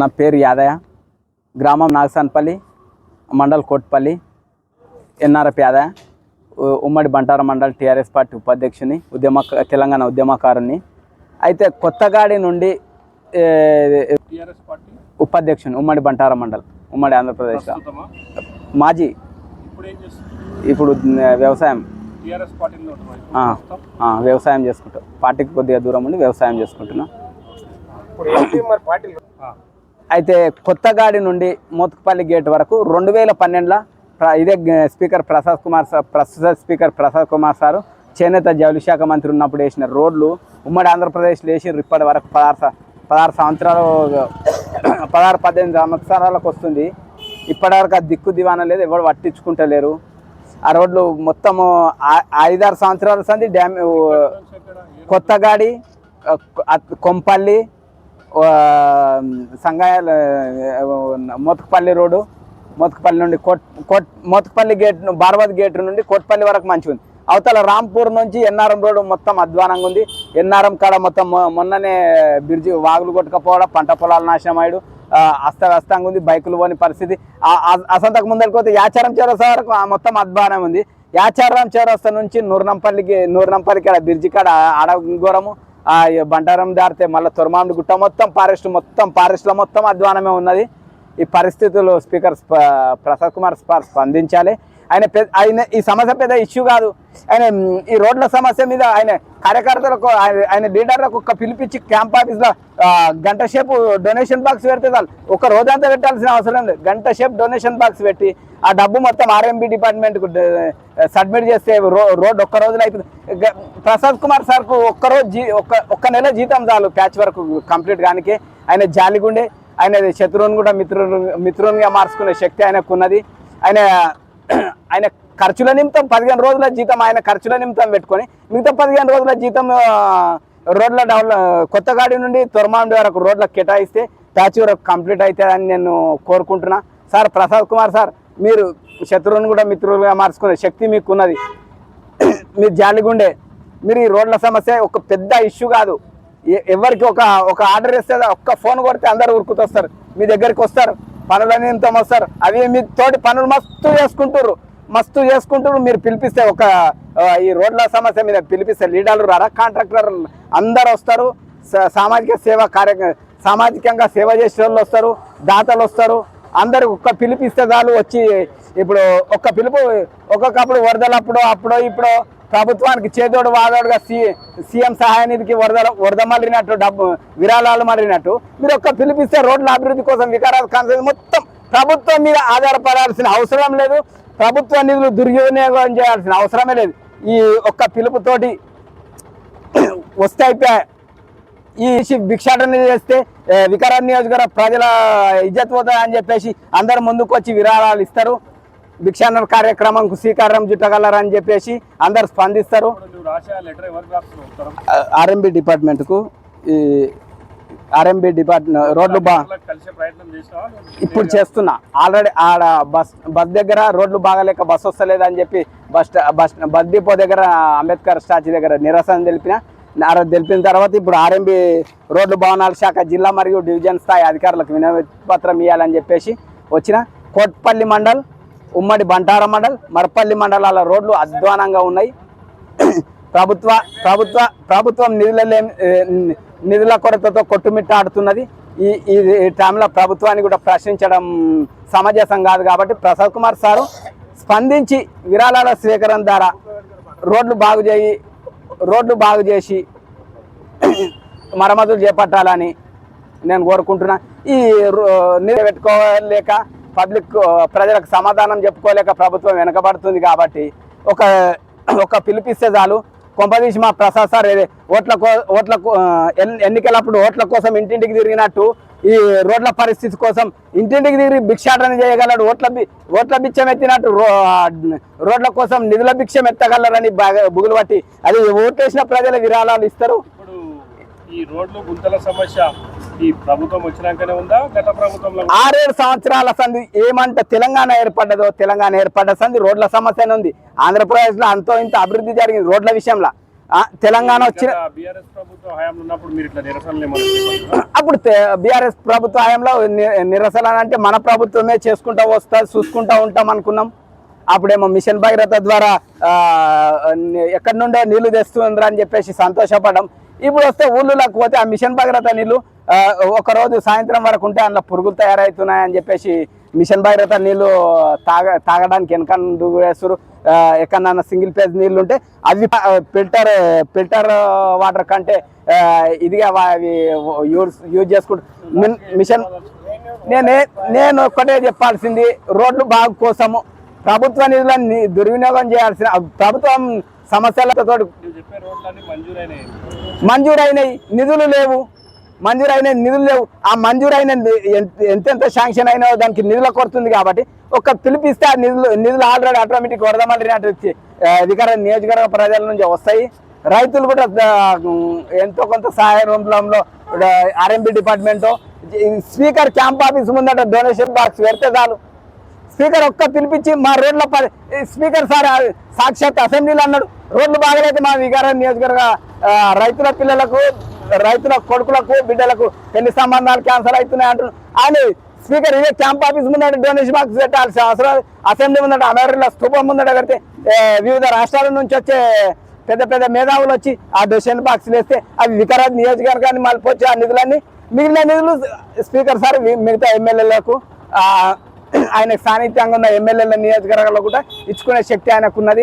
నా పేరు యాదయ్య. గ్రామం నాగసాన్పల్లి మండల్ కోట్పల్లి. ఎన్ఆర్ఎఫ్ యాదయ్య. ఉమ్మడి బంటార మండల్ టీఆర్ఎస్ పార్టీ ఉపాధ్యక్షుని ఉద్యమ తెలంగాణ ఉద్యమకారుని. అయితే కొత్తగాడి నుండి ఏ, టిఆర్ఎస్ పార్టీ ఉపాధ్యక్షుని ఉమ్మడి బంటార మండల్ ఉమ్మడి ఆంధ్రప్రదేశ్. మాజీ. ఇప్పుడు వ్యవసాయం. టిఆర్ఎస్ పార్టీలో ఉంటున్నాం ఇప్పుడు ఆ, ప్రస్తుతం? ఆ, వ్యవసాయం చేసుకుంటాం పార్టీకి కొద్దిగా దూరం ఉండి వ్యవసాయం చేసుకుంటున్నాం. అయితే కొత్తగాడి నుండి మోత్కుపల్లి గేట్ వరకు రెండు వేల పన్నెండులో ప్ర- ఇదే స్పీకర్ ప్రసాద్ కుమార్ సార్ ప్రస్తుత స్పీకర్ ప్రసాద్ కుమార్ సారు చేనేత జౌలి శాఖ మంత్రి ఉన్నప్పుడు వేసిన రోడ్లు ఉమ్మడి ఆంధ్రప్రదేశ్లో వేసి ఇప్పటి వరకు పదహారు పదహారు సంవత్సరాలు పదహారు పద్దెనిమిది సంవత్సరాలకు వస్తుంది ఇప్పటివరకు ఆ దిక్కు దివాన లేదు ఎవరు పట్టించుకుంటలేరు ఆ రోడ్లు మొత్తము ఐదారు సంవత్సరాల సంది డ్యామ్ కొత్తగాడి కొంపల్లి సంగాయాల మోతకపల్లి రోడ్డు మోతకపల్లి నుండి కోట్ కోట్ మోతకపల్లి గేట్ బార్వత్ గేట్ నుండి కోట్పల్లి వరకు మంచిగా ఉంది. అవతల రాంపూర్ నుంచి ఎన్ఆర్ఎం రోడ్డు మొత్తం అధ్వానంగా ఉంది. ఎన్ఆర్ఎం కాడ మొత్తం మొన్ననే బ్రిడ్జి వాగులు కొట్టుకపోవడం పంట పొలాలు నాశనం అయ్యాడు. అస్తవ్యస్తంగా ఉంది బైకులు పోని పరిస్థితి. అసంతకు ముందరికి పోతే యాచారం చౌరస్తా వరకు మొత్తం అధ్వానం ఉంది. యాచారం చౌరస్తా నుంచి నూర్నంపల్లికి నూర్నంపల్లి కాడ బ్రిడ్జి కాడ ఆడగోరము ఆ బండారం దారితే మళ్ళీ తొరమామిడి గుట్ట మొత్తం ఫారెస్ట్ మొత్తం ఫారెస్ట్లో మొత్తం అధ్వానమే ఉన్నది. ఈ పరిస్థితులు స్పీకర్ స్ప- ప్రసాద్ కుమార్ స్ప- స్పందించాలి. ఆయన పెద్ద ఆయన ఈ సమస్య పెద్ద ఇష్యూ కాదు. ఆయన ఈ రోడ్ల సమస్య మీద ఆయన కార్యకర్తలకు ఆయన- ఆయన లీడర్లకు ఒక్క పిలిపించి క్యాంప్ ఆఫీస్లో గంట సేపు డొనేషన్ బాక్స్ పెడితే చాలు. ఒక రోజంతా పెట్టాల్సిన అవసరం లేదు. గంట సేపు డొనేషన్ బాక్స్ పెట్టి ఆ డబ్బు మొత్తం ఆర్ఎంబి డిపార్ట్మెంట్కు సబ్మిట్ చేస్తే రో రోడ్ ఒక్క రోజులో అయిపోతుంది ప్రసాద్ కుమార్ సార్కు ఒక్క రోజు జీ ఒక్క ఒక్క నెల జీతం చాలు ప్యాచ్ వర్క్ కంప్లీట్ కానికి. ఆయన జాలిగుండే. ఆయన శత్రువుని కూడా మిత్రులు మిత్రునిగా మార్చుకునే శక్తి ఆయనకున్నది. ఆయన ఆయన ఖర్చుల నిమిత్తం పదిహేను రోజుల జీతం ఆయన ఖర్చుల నిమిత్తం పెట్టుకొని మిగతా పదిహేను రోజుల జీతం రోడ్ల డెవలప్ కొత్తగాడి నుండి తొరమాండి వరకు రోడ్ల కేటాయిస్తే ప్యాచ్ వరకు కంప్లీట్ అవుతుందని నేను కోరుకుంటున్నా. సార్ ప్రసాద్ కుమార్ సార్ మీరు శత్రువుని కూడా మిత్రులుగా మార్చుకునే శక్తి మీకు ఉన్నది మీరు జాలిగుండే మీరు ఈ రోడ్ల సమస్య ఒక పెద్ద ఇష్యూ కాదు. ఎవరికి ఒక ఒక ఆర్డర్ ఇస్తే ఒక్క ఫోన్ కొడితే అందరు ఉరుకుతొస్తారు. మీ దగ్గరికి వస్తారు. పనులన్నీ ఇంత వస్తారు. అవి మీ తోటి పనులు మస్తు చేసుకుంటారు మస్తు చేసుకుంటూ మీరు పిలిపిస్తే ఒక ఈ రోడ్ల సమస్య మీద పిలిపిస్తే లీడర్లు రారా? కాంట్రాక్టర్ అందరు వస్తారు. సామాజిక సేవ కార్య సామాజికంగా సేవ చేసే వాళ్ళు వస్తారు. దాతలు వస్తారు. అందరు ఒక్క పిలిపిస్తే చాలు వచ్చి ఇప్పుడు ఒక్క పిలుపు ఒక్కొక్కప్పుడు వరదలప్పుడు అప్పుడో ఇప్పుడో ప్రభుత్వానికి చేదోడు వాదోడుగా సి సీఎం సహాయ నిధికి వరద వరద మళ్ళినట్టు డబ్బు విరాళాలు మళ్ళినట్టు మీరు ఒక్క పిలిపిస్తే రోడ్ల అభివృద్ధి కోసం వికారాలు కాన్సెప్ట్ మొత్తం ప్రభుత్వం మీద ఆధారపడాల్సిన అవసరం లేదు. ప్రభుత్వ నిధులు దుర్వినియోగం చేయాల్సిన అవసరమే లేదు. ఈ ఒక్క పిలుపుతోటి వస్తే ఈ భిక్షాటన చేస్తే ఏ, వికారాబాద్ నియోజకవర్గ ప్రజల ఇజ్జత్ పోతుంది అని చెప్పేసి అందరు ముందుకు వచ్చి విరాళాలు ఇస్తారు. భిక్షాటన కార్యక్రమంకు శ్రీకారం చుట్టగలరని చెప్పేసి అందరు స్పందిస్తారు. ఆర్ఎంబి డిపార్ట్మెంట్కు ఈ ఆర్ఎంబి డిపార్ట్మెంట్ రోడ్లు బా ఇప్పుడు చేస్తున్నా. ఆల్రెడీ ఆడ బస్ బస్ దగ్గర రోడ్లు బాగాలేక బస్ వస్తలేదు అని చెప్పి బస్ బస్ బస్ డిపో దగ్గర అంబేద్కర్ స్టాచ్యూ దగ్గర నిరసన తెలిపిన తెలిపిన తర్వాత ఇప్పుడు ఆర్ఎంబి రోడ్లు భవనాల శాఖ జిల్లా మరియు డివిజన్ స్థాయి అధికారులకు వినతి పత్రం ఇవ్వాలని చెప్పేసి వచ్చిన కోట్పల్లి మండల్ ఉమ్మడి బంటార మండల్ మరపల్లి మండలాల రోడ్లు అధ్వానంగా ఉన్నాయి. ప్రభుత్వ ప్రభుత్వ ప్రభుత్వం నిధుల నిధుల కొరతతో కొట్టుమిట్టాడుతున్నది ఈ ఈ ఈ టైంలో ప్రభుత్వాన్ని కూడా ప్రశ్నించడం సమంజసం కాదు కాబట్టి ప్రసాద్ కుమార్ సారు స్పందించి విరాళాల స్వీకరణ ద్వారా రోడ్లు బాగు చేయి రోడ్లు బాగు చేసి మరమ్మతులు చేపట్టాలని నేను కోరుకుంటున్నా. ఈ రో- నిలబెట్టుకోలేక పబ్లిక్ ప్రజలకు సమాధానం చెప్పుకోలేక ప్రభుత్వం వెనకబడుతుంది కాబట్టి ఒక ఒక పిలిపిస్తే చాలు. కొంపదీసి మా ప్రసాద్ సార్ ఓట్ల ఓట్ల ఎన్నికలప్పుడు ఓట్ల కోసం ఇంటింటికి తిరిగినట్టు ఈ రోడ్ల పరిస్థితి కోసం ఇంటింటికి తిరిగి భిక్షాటన చేయగలడు ఓట్ల ఓట్ల భిక్షం ఎత్తినట్టు రో రోడ్ల కోసం నిధుల భిక్షం ఎత్తగలరని బాగా బుగులు పట్టి అది ఓట్లేసిన ప్రజల విరాళాలు ఇస్తారు. ఈ రోడ్లు గుంతల సమస్య ఈ ప్రభుత్వం వచ్చినాకనే ఉందా? గత ప్రభుత్వంలో? ఆరేడు సంవత్సరాల సంది ఏమంట తెలంగాణ ఏర్పడ్డదో తెలంగాణ ఏర్పడ్డ సంది రోడ్ల సమస్యనే ఉంది. ఆంధ్రప్రదేశ్లో అంతో ఇంత అభివృద్ధి జరిగింది రోడ్ల విషయంలో. తెలంగాణ వచ్చిన? అప్పుడు బీఆర్ఎస్ ప్రభుత్వ హయాంలో నిరసన అంటే మన ప్రభుత్వమే చేసుకుంటా వస్తా చూసుకుంటా ఉంటాం అనుకున్నాం. అప్పుడేమో మిషన్ భగీరథ ద్వారా ఎక్కడి నుండో నీళ్ళు తెస్తుండ్రా అని చెప్పేసి సంతోషపడ్డాం. ఇప్పుడు వస్తే ఊళ్ళోకి పోతే ఆ మిషన్ భగీరథ నీళ్ళు ఆ, ఒక రోజు సాయంత్రం వరకు ఉంటే అందులో పురుగులు తయారవుతున్నాయని చెప్పేసి మిషన్ భగీరథ నీళ్ళు తాగ తాగడానికి వెనకండు వేస్తారు. ఎక్కడన్నా సింగిల్ పేజ్ నీళ్ళు ఉంటే అవి ఫిల్టర్ ఫిల్టర్ వాటర్ కంటే ఇదిగా అవి యూజ్ యూజ్ చేసుకుంటూ మిషన్ నేనే నేను ఒక్కటే చెప్పాల్సింది రోడ్లు బాగు కోసము. ప్రభుత్వ నిధులను దుర్వినియోగం చేయాల్సిన ప్రభుత్వం సమస్యలతో మంజూరైనవి నిధులు లేవు. మంజూరైన నిధులు లేవు. ఆ మంజూరైన ఎంతెంత శాంక్షన్ అయినా దానికి నిధుల కొడుతుంది కాబట్టి ఒక పిలిపిస్తే ఆ నిధులు నిధులు ఆల్రెడీ ఆటోమేటిక్ వరద అధికార నియోజకవర్గ ప్రజల నుంచి వస్తాయి. రైతులు కూడా ఎంతో కొంత సహాయ రూపంలో RMP department speaker camp office ముందట డొనేషన్ బాక్స్ పెడితే చాలు. స్పీకర్ ఒక్క పిలిపించి మా రోడ్ల స్పీకర్ సార్ సాక్షాత్ అసెంబ్లీలో అన్నాడు. రోడ్లు బాగలేదు మా వికార నియోజకవర్గ రైతుల పిల్లలకు రైతుల కొడుకులకు బిడ్డలకు పెళ్ళి సంబంధాలు క్యాన్సర్ అవుతున్నాయి అంటున్నారు. అని స్పీకర్ ఇదే క్యాంప్ ఆఫీస్ ముందంటే డొనేషన్ బాక్స్ పెట్టాల్సిన అవసరం అసెంబ్లీ ముందంటే అమెరికా స్థూపం ముందట పెడితే వివిధ రాష్ట్రాల నుంచి వచ్చే పెద్ద పెద్ద మేధావులు వచ్చి ఆ డొనేషన్ బాక్స్ వేస్తే అవి వికారాబాద్ నియోజకవర్గాన్ని మళ్ళీ ఆ నిధులన్నీ మిగిలిన నిధులు స్పీకర్ సార్ మిగతా ఎమ్మెల్యేలకు ఆయన సాన్నిధ్యంగా ఉన్న ఎమ్మెల్యేల నియోజకవర్గాల్లో కూడా ఇచ్చుకునే శక్తి ఆయనకున్నది.